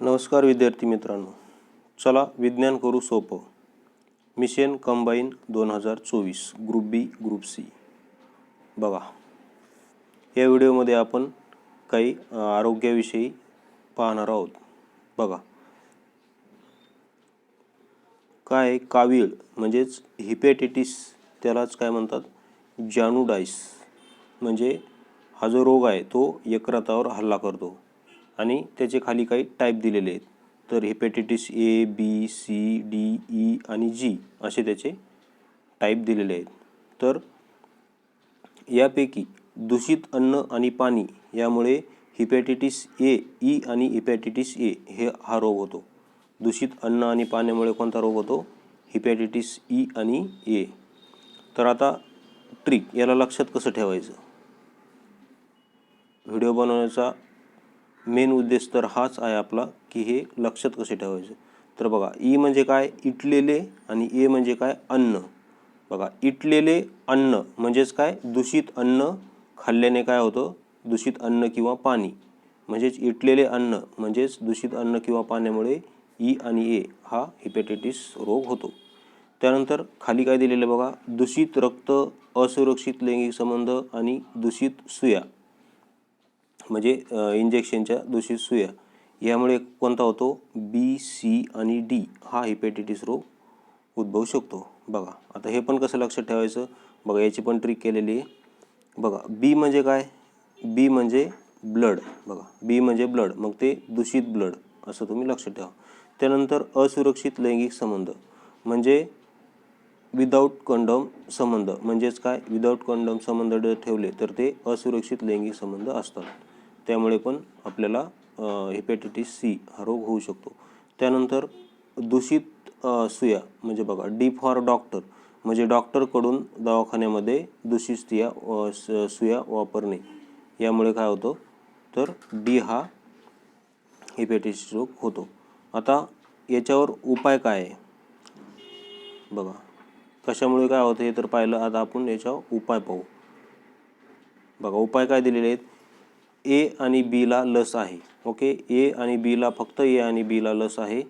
नमस्कार विद्यार्थी मित्रांनो. चला विज्ञान करू सोपं. मिशन कंबाईन दोन हजार चोवीस ग्रुप बी ग्रुप सी. बघा. या व्हिडिओमध्ये आपण काही आरोग्याविषयी पाहणार आहोत. बघा. काय? कावीळ म्हणजेच हिपॅटिटिस त्यालाच काय म्हणतात? जानूडाईस. म्हणजे हा जो रोग आहे तो यकृतावर हल्ला करतो. आणि त्याचे खाली काही टाईप दिलेले आहेत. तर hepatitis A B C D E आणि जी असे त्याचे टाईप दिलेले आहेत. तर यापैकी दूषित अन्न आणि पाणी यामुळे हिपॅटिटिस ए ई आणि हिपॅटिटिस ए हे हा रोग होतो. दूषित अन्न आणि पाण्यामुळे कोणता रोग होतो? हिपॅटिटिस ई e आणि ए तर आता ट्रिक याला लक्षात कसं ठेवायचं? व्हिडिओ बनवण्याचा मेन उद्देश तर हाच आहे आपला की हे लक्षात कसे ठेवायचं? तर बघा ई म्हणजे काय? इटलेले आणि ए म्हणजे काय? अन्न. बघा इटलेले अन्न म्हणजेच काय? दूषित अन्न खाल्ल्याने काय होतं? दूषित अन्न किंवा पाणी. म्हणजेच इटलेले अन्न म्हणजेच दूषित अन्न किंवा पाण्यामुळे ई आणि ए हा हिपॅटायटिस रोग होतो. त्यानंतर खाली काय दिलेलं बघा? दूषित रक्त असुरक्षित लैंगिक संबंध आणि दूषित सुया. म्हणजे इंजेक्शनच्या दूषित सुया. यामुळे कोणता होतो? बी सी आणि डी हा हिपॅटिटिस रोग उद्भवू शकतो. बघा आता हे पण कसं लक्षात ठेवायचं? बघा याची पण ट्रिक केलेली आहे. बघा बी म्हणजे काय? बी म्हणजे ब्लड बघा बी म्हणजे ब्लड मग ते दूषित ब्लड असं तुम्ही लक्षात ठेवा. त्यानंतर असुरक्षित लैंगिक संबंध. म्हणजे विदाऊट कंडम संबंध. म्हणजेच काय? विदाऊट कंडम संबंध जर ठेवले तर ते असुरक्षित लैंगिक संबंध असतात. त्यामुळे पण आपल्याला हिपॅटिटिस सी हा रोग होऊ शकतो. त्यानंतर दूषित सुया म्हणजे बघा डी फॉर डॉक्टर म्हणजे डॉक्टरकडून दवाखान्यामध्ये दूषित सुया सुया वापरणे. यामुळे काय होतं? तर डी हा हिपॅटिटिस रोग होतो. आता याच्यावर उपाय काय आहे? बघा कशामुळे काय होतं हे तर पाहिलं आता आपण याच्यावर उपाय पाहू. बघा उपाय काय दिलेले आहेत? ए आणि बीला लस आहे. ओके? ए आणि बीला फक्त ए आणि बीला लस आहे.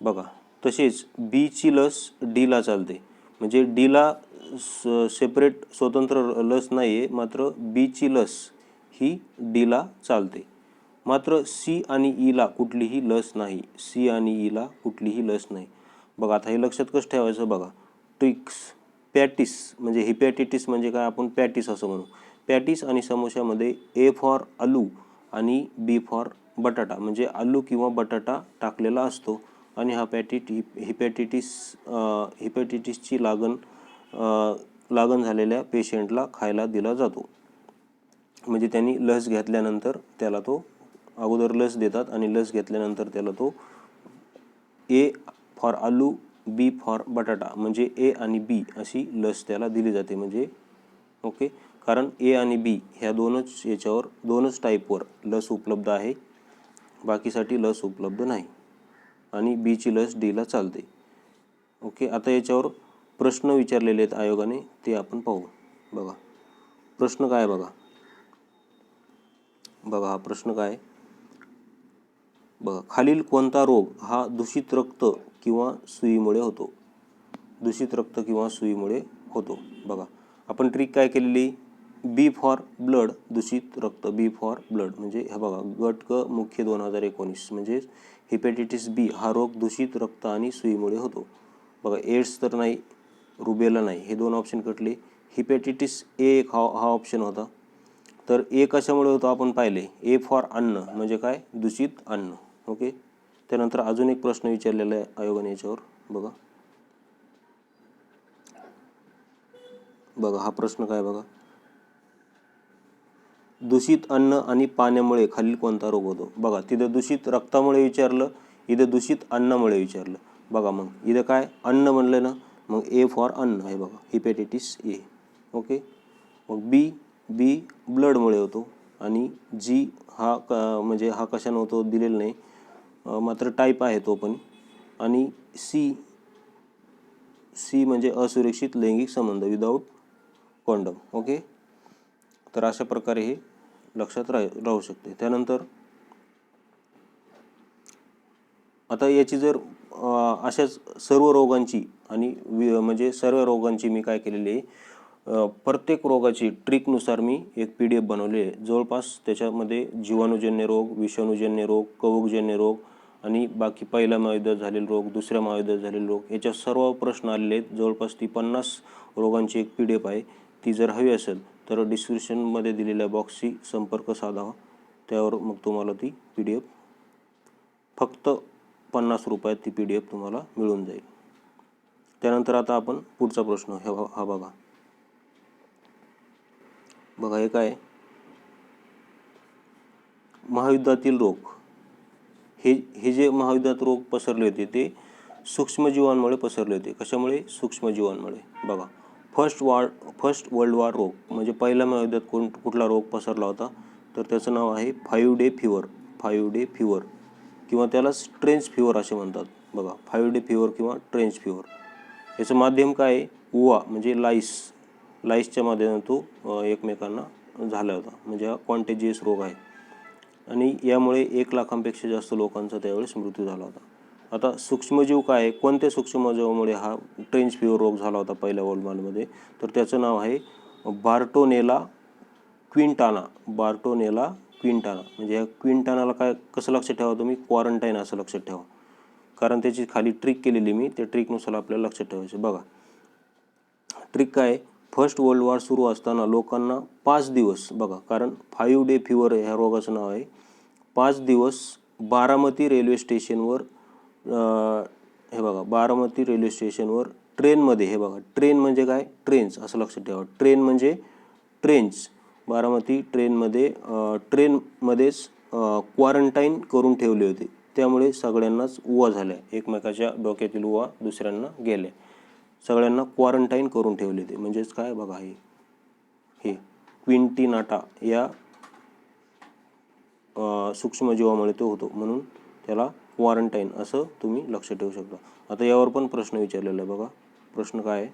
बघा तसेच बीची लस डीला चालते. म्हणजे डीला सेपरेट स्वतंत्र लस नाही आहे मात्र बीची लस ही डीला चालते. मात्र सी आणि ईला कुठलीही लस नाही. सी आणि ईला कुठलीही लस नाही. बघा आता हे लक्षात कसं ठेवायचं बघा? ट्रिक्स पॅटिस म्हणजे हिपॅटिटिस म्हणजे काय? आपण पॅटिस असं म्हणू. पॅटिस आणि समोश्यामध्ये ए फॉर आलू आणि बी फॉर बटाटा. म्हणजे आलू किंवा बटाटा टाकलेला असतो आणि हा पॅटिट हिप हिपॅटिटिस हिपॅटिटिसची लागण लागण झालेल्या पेशंटला खायला दिला जातो. म्हणजे त्यांनी लस घेतल्यानंतर त्याला तो अगोदर लस देतात आणि लस घेतल्यानंतर त्याला तो A for aloo B for बटाटा म्हणजे ए आणि बी अशी लस त्याला दिली जाते. म्हणजे ओके? कारण ए आणि बी ह्या दोनच याच्यावर दोनच टाईपवर लस उपलब्ध आहे. बाकीसाठी लस उपलब्ध नाही. आणि बीची लस डीला चालते. ओके आता याच्यावर प्रश्न विचारलेले आहेत आयोगाने ते आपण पाहू. बघा. प्रश्न काय आहे बघा? बघा हा प्रश्न काय? बघा खालील कोणता रोग हा दूषित रक्त किंवा सुईमुळे होतो? दूषित रक्त किंवा सुईमुळे होतो. बघा. आपण ट्रिक काय केलेली? बी फॉर ब्लड दूषित रक्त बी फॉर ब्लड. म्हणजे हे बघा गट क मुख्य दोन हजार एकोणीस. म्हणजे हिपॅटिटिस बी हा रोग दूषित रक्त आणि सुईमुळे होतो. बघा एड्स तर नाही रुबेला नाही. हे दोन ऑप्शन कटले. हिपॅटिटिस ए एक हा हा ऑप्शन होता. तर ए कशामुळे होतो आपण पाहिले? ए फॉर अन्न. म्हणजे काय? दूषित अन्न. ओके? त्यानंतर अजून एक प्रश्न विचारलेला आहे आयोगाने याच्यावर. बघा. बघा हा प्रश्न काय बघा? दूषित अन्न आणि पाण्यामुळे खालील कोणता रोग होतो? बघा तिथं दूषित रक्तामुळे विचारलं इथं दूषित अन्नामुळे विचारलं. बघा मग इथं काय? अन्न म्हणलं ना मग ए फॉर अन्न आहे बघा हिपॅटिटिस ए ओके मग बी बी ब्लडमुळे होतो आणि जी हा क म्हणजे हा कशानं होतो? दिलेला नाही. मात्र टाईप आहे तो पण. आणि सी सी म्हणजे असुरक्षित लैंगिक संबंध विदाऊट कॉन्डम ओके तर अशा प्रकारे हे लक्षात राह राहू शकते. त्यानंतर आता याची जर अशाच सर्व रोगांची आणि वि म्हणजे सर्व रोगांची मी काय केलेली आहे प्रत्येक रोगाची ट्रिकनुसार मी एक पी डी एफ बनवली आहे. जवळपास त्याच्यामध्ये जीवाणूजन्य रोग विषाणूजन्य रोग कवकजन्य रोग आणि बाकी पहिल्या महायुद्धात झालेले रोग दुसऱ्या महायुद्धात झालेले रोग याच्या सर्व प्रश्न आलेले आहेत. जवळपास ती पन्नास रोगांची एक पी डी एफ आहे. ती जर हवी असेल तर डिस्क्रिप्शनमध्ये दिलेल्या बॉक्सशी संपर्क साधावा. त्यावर मग तुम्हाला ती पी डी एफ फक्त पन्नास रुपयात ती पी डी एफ तुम्हाला मिळून जाईल. त्यानंतर आता आपण पुढचा प्रश्न हे हा बघा. बघा हे काय महायुद्धातील रोग हे हे जे महायुद्धात रोग पसरले होते ते सूक्ष्मजीवांमुळे पसरले होते. कशामुळे? सूक्ष्मजीवांमुळे. बघा. First war first world war रोग म्हणजे पहिल्या महायुद्धात कोण कुठला रोग पसरला होता तर त्याचं नाव आहे five day fever five day fever किंवा त्याला स्ट्रेंच फिवर असे म्हणतात. बघा फाईव्ह डे फिवर किंवा ट्रेंच फिवर. याचं माध्यम काय आहे? उवा म्हणजे लाईस. लाईसच्या माध्यमातून तो एकमेकांना झाला होता. म्हणजे हा कॉन्टेजियस रोग आहे. आणि यामुळे एक लाखांपेक्षा जास्त लोकांचा त्यावेळेस मृत्यू झाला होता. आता सूक्ष्मजीव काय आहे? कोणत्या सूक्ष्मजीवामुळे हा ट्रेंच फिवर रोग झाला होता पहिल्या वर्ल्ड तर त्याचं नाव आहे बार्टोनेला क्विंटाना. Bartonella Quintana. म्हणजे या क्विंटानाला काय कसं लक्षात ठेवा तुम्ही? क्वारंटाईन असं लक्षात ठेवा. कारण त्याची खाली ट्रिक केलेली मी त्या ट्रिकनुसार आपल्याला लक्षात ठेवायचं बघा. ट्रिक काय फर्स्ट वर्ल्ड वॉर सुरू असताना लोकांना पाच दिवस बघा. कारण फाईव्ह डे फिवर ह्या रोगाचं नाव आहे. पाच दिवस बारामती रेल्वे स्टेशनवर हे बघा बारामती रेल्वे स्टेशनवर ट्रेनमध्ये हे बघा ट्रेन म्हणजे काय? ट्रेन्स असं लक्षात ठेवा. ट्रेन म्हणजे ट्रेन्स. बारामती ट्रेनमध्ये ट्रेनमध्येच क्वारंटाईन करून ठेवले होते. त्यामुळे सगळ्यांनाच उवा झाल्या. एकमेकाच्या डोक्यातील उवा दुसऱ्यांना गेल्या. सगळ्यांना क्वारंटाईन करून ठेवले होते. म्हणजेच काय बघा हे? हे क्विंटिनाटा या सूक्ष्मजीवामुळे तो होतो. म्हणून त्याला क्वारंटाईन असं तुम्ही लक्ष ठेवू शकता. आता यावर पण प्रश्न विचारलेला आहे बघा. प्रश्न काय आहे?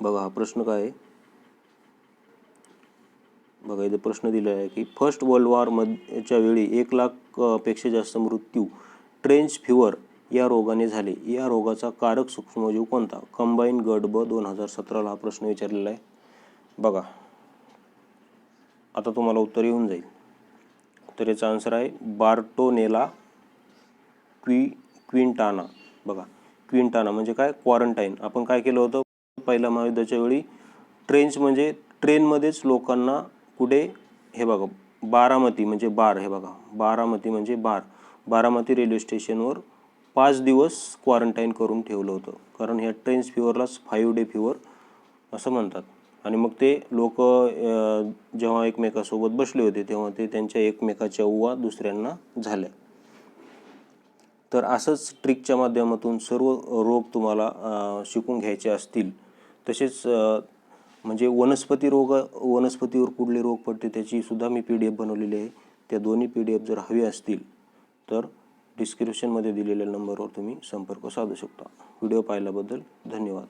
बघा हा प्रश्न काय आहे? बघा इथे प्रश्न दिलेला आहे की फर्स्ट वर्ल्ड वॉर मध्येच्या वेळी एक लाखपेक्षा जास्त मृत्यू ट्रेंच फिवर या रोगाने झाले. या रोगाचा कारक सूक्ष्मजीव कोणता? कंबाईन गट ब दोन हजार सतराला हा प्रश्न विचारलेला आहे. बघा. आता तुम्हाला उत्तर येऊन जाईल. तर याचा आन्सर आहे बार्टोनेला क्वी क्विंटाना. बघा क्विंटाना म्हणजे काय? क्वारंटाईन. आपण काय केलं होतं? पहिल्या महायुद्धाच्या वेळी ट्रेन्स म्हणजे ट्रेनमध्येच लोकांना कुठे? हे बघा बारामती म्हणजे बार. हे बघा बारामती म्हणजे बार. बारामती रेल्वे स्टेशनवर पाच दिवस क्वारंटाईन करून ठेवलं होतं. कारण ह्या ट्रेन्स फिवरलाच फाईव्ह डे फिवर असं म्हणतात. आणि मग ते लोक जेव्हा एकमेकासोबत बसले होते तेव्हा ते त्यांच्या एकमेकाच्या उवा दुसऱ्यांना झाल्या. तर असंच ट्रिकच्या माध्यमातून सर्व रोग तुम्हाला शिकून घ्यायचे असतील. तसेच म्हणजे वनस्पती रोग वनस्पतीवर कुठले रोग पडते त्याचीसुद्धा मी पी डी एफ बनवलेली आहे. त्या दोन्ही पी डी एफ जर हवी असतील तर डिस्क्रिप्शनमध्ये दिलेल्या नंबरवर तुम्ही संपर्क साधू शकता. व्हिडिओ पाहिल्याबद्दल धन्यवाद.